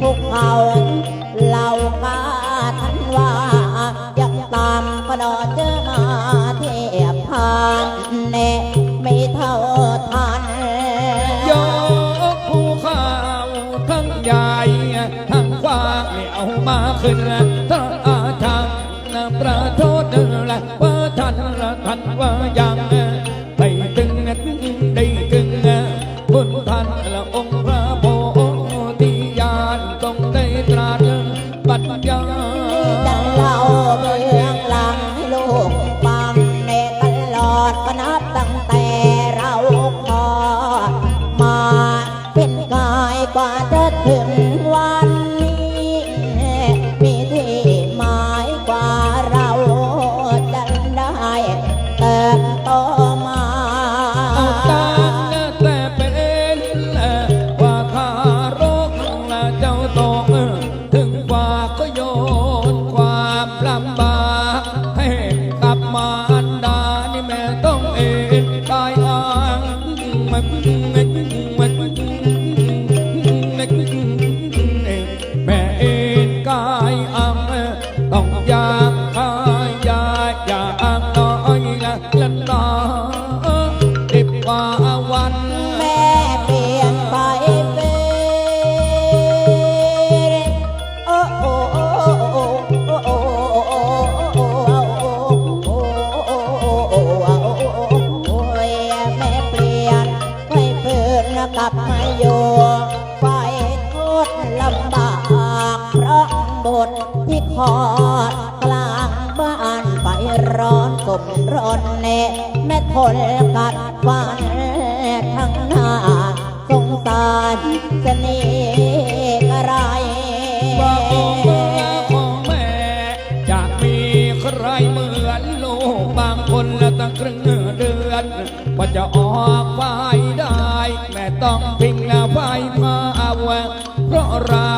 พวกเขาเหล่ากาทันว่ายังตามกระดอเจอมาเทียบผ่านแน่ไม่เท่าทันยกภูเขาทั้งใหญ่ทั้งกว้างไม่เอามาขึ้น พอดกลางบ้านไฟร้อนกบร้อนแน่แม่ทนกัดฟันทั้งหน้าสงสารเสน่ห์อะไรบ้าองม่ของแม่อยากมีใครเหมือนลูกบางคนละตั้งครึ่งเดือนว่าจะออกไปได้ แม่ต้องพิงหน้าไฟมาเอาเพราะรา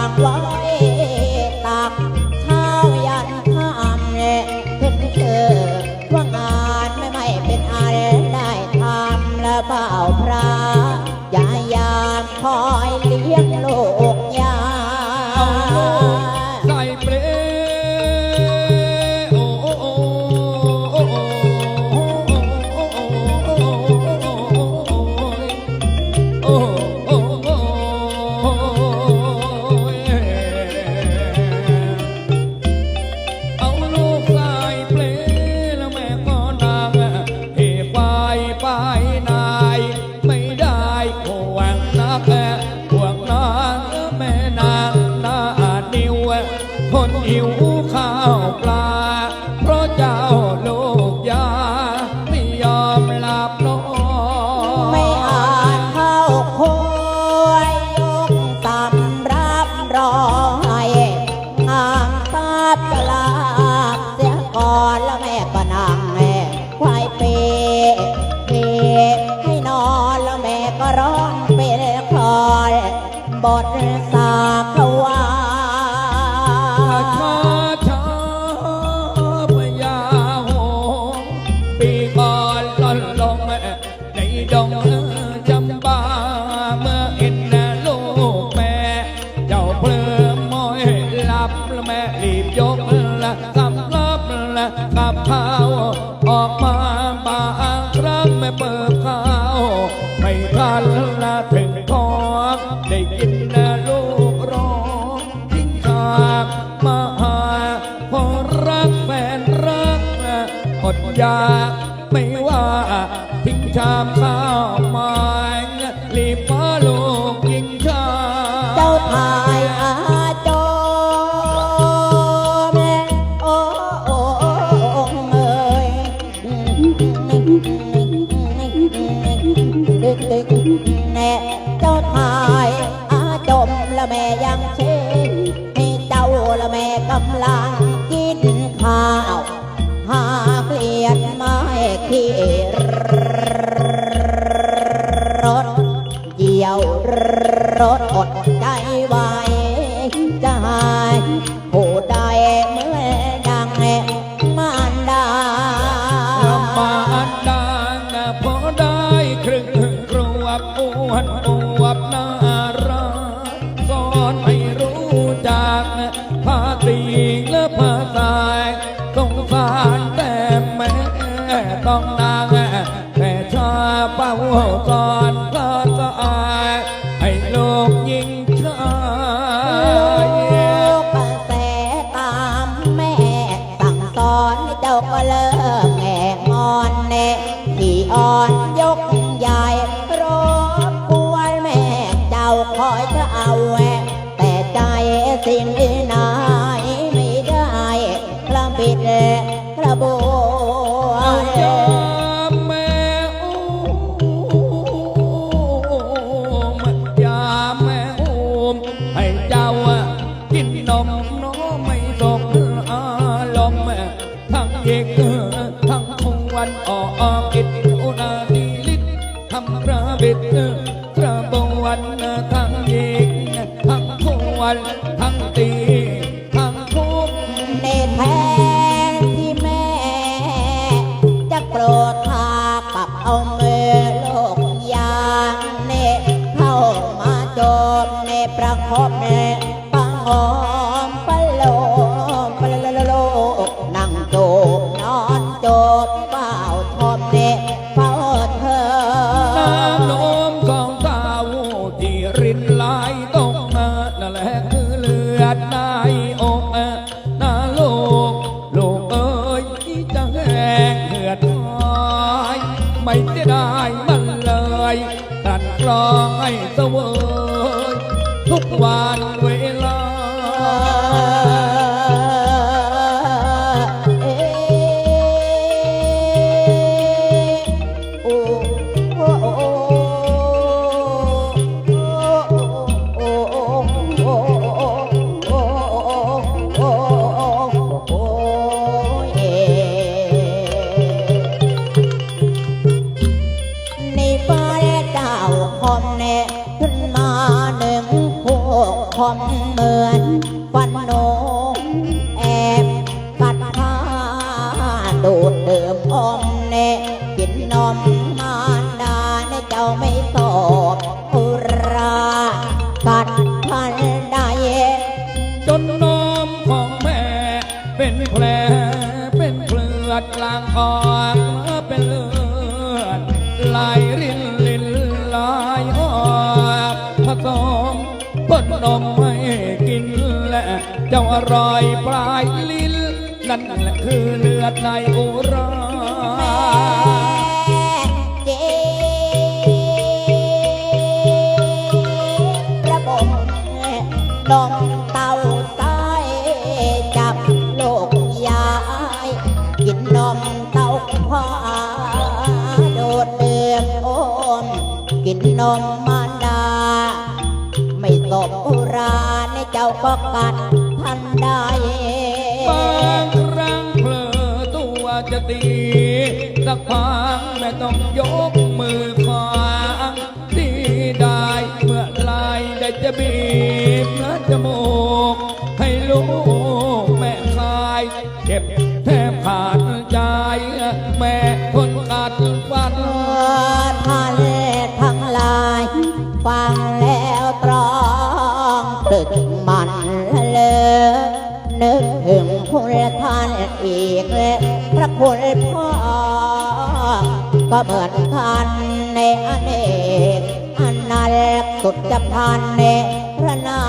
I'm blah. ออกมาบางครั้งไม่เปิดข้าวไม่ทันละถึงท้องได้กินนลูกร้องทิ้งขากมาหาพอรักแฟนรักอดยา แน่ บ สิ่งอื่นไหนไม่ได้กระบิดกระโบเอานยาแม่อุ้มยาแม่อุ้มให้เจ้ากินนมน้อไม่สมอารมณ์ทั้งเอกทั้งคงวันออกอิดอุนาดีลิศทำพระบิดกระบวันทั้งเอกทั้งคงวัน เมเหมือนฟันโนแอบกัดผ้าดูดดื่มอมเนกินนมมารดาในเจ้าไม่สอบอุรากัดพันได้จนนมของแม่เป็นแผลเป็นเกลือดกลางออกมาเป็นเลือดไหลริน ร่อยปลายลิ้น นั่นแหละคือเลือดในอุราเจ็บระบบนมเต้าตายจับโลกยายกินนมเต้าควาโดดเดือมโอมกินนมมารดา ไม่ตบอุราในเจ้าก็กัด ทันได้บางครั้งเผลอตัวจะตี สักพังแม่ต้องยกมือขวางที่ได้เมื่อไหรได้จะบีบเนื้อจมูก ให้ลูกแม่คายเจ็บแทบขาดใจ แม่ทนกัดฟันท่านทั้งหลายฟังแล้ว ท่านอีกและพระคุณพ่อก็เหมือนกันในอเนกอนันสุดจะพันเนรนา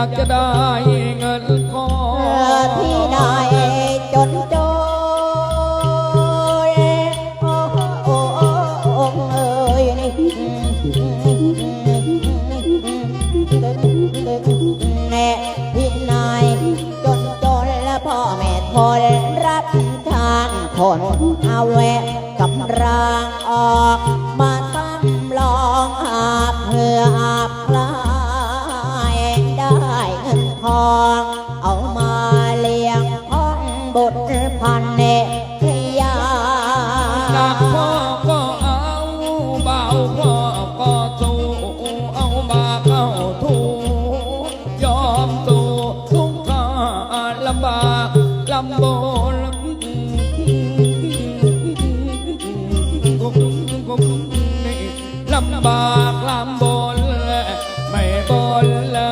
ากจะได้เงินทอเอง ที่ได้จนจนโอ้โอ้โอ้เอ้ยนี่แน่ที่นายจนจนแล้วพ่อแม่ทนรับทานคนเอาแวะกับรางออกำบากลำบนไม่บนเลย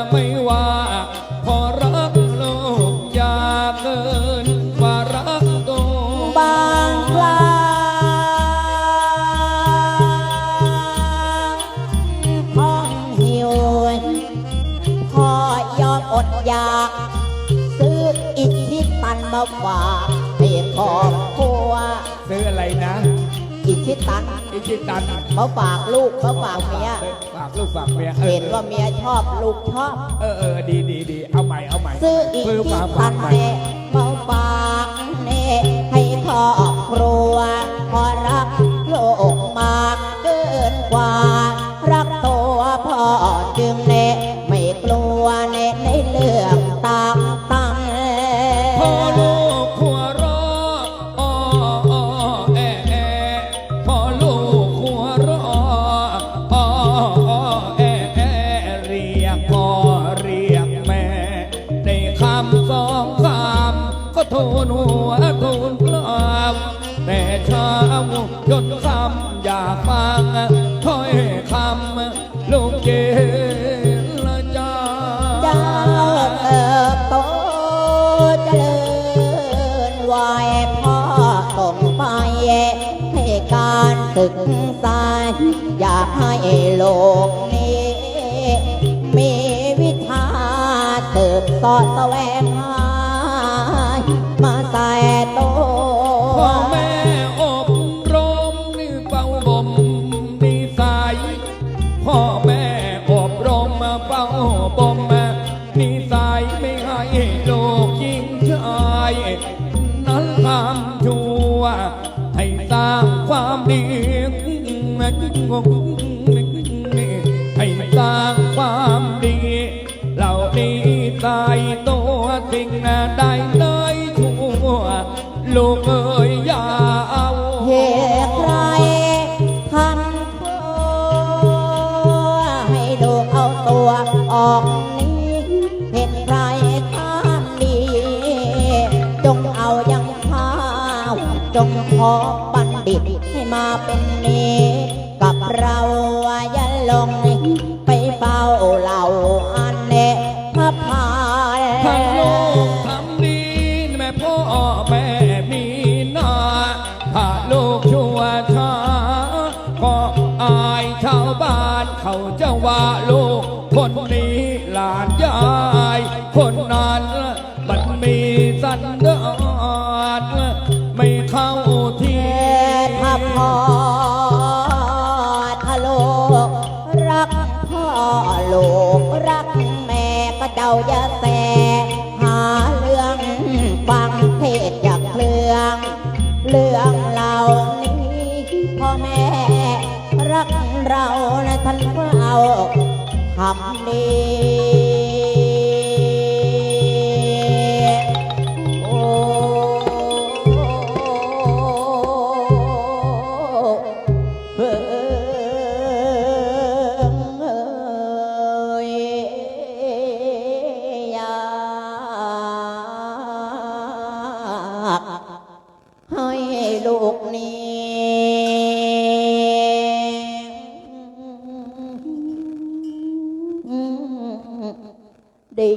ตันอิชิตันมาฝากลูกมาฝากเมียฝากลูกฝากเมียออเห็นว่าเมียชอบลูกชอบ เออเออดีดีดีเอาใหม่เอาใหม่ซื้ออีกซื้อที่ฝากพัฝากนใหม่เนมาฝากเนให้ครอบครัว พ่อเรียกแม่ได้คำสองคำก็ทูลหัวทูลกลามแต่เช้าจนคำอยากฟังถ้อยคำลูกเกลจาเจ้าเติบโตเจริญวัยพ่อส่งไปให้การศึกษาอยากให้โลก เติบสอดแสวงหามาใส่ตัว เลยชั่วลูกเอ๋ยยาเอาเหตุใครทำชั่วให้ลูกเอาตัวออกนี้เห็นใครทำดีจงเอายังข้าวจงขอบัณฑิตให้มาเป็นนี้กับเราอย่าลงไปเฝ้าเหล่า แม่มีหน้าถ้าลูกชั่วช้าก็อายชาวบ้านเขาจะว่าลูกคนนี้หลาน รื่องเหล่านี้พ่อแม่รักเรานะท่านเราทำดี ได้